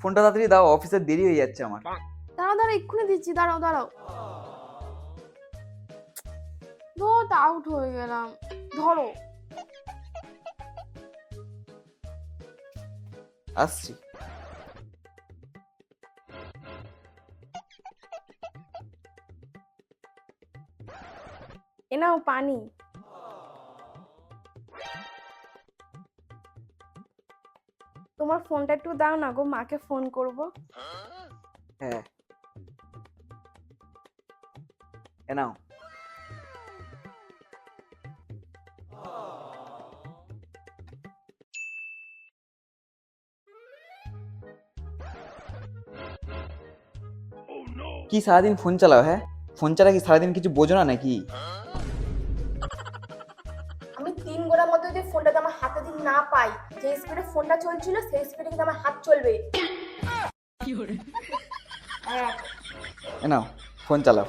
ফোনটা তাড়াতাড়ি দাও অফিসের দেরি হয়ে যাচ্ছে আমার। দাঁড়াও দাঁড়াও এক্ষুনি দিচ্ছি দাঁড়াও দাঁড়াও। ধর আউট হয়ে গেলাম। ধরো। আসছি। এ নাও পানি। তোমার ফোনটা একটু দাও না গো মাকে ফোন করব। হ্যাঁ। এ নাও। কি সারাদিন ফোন চালাও হ্যাঁ? ফোন চালা কি সারাদিন কিছু বোঝো না নাকি? তিন গোড়ার মধ্যে যদি ফোনটা আমার হাতে দিন না পাই যে স্পিডে ফোনটা চলছিল সেই স্পিডে কিন্তু আমার হাত চলবে। নাও ফোন চালাও।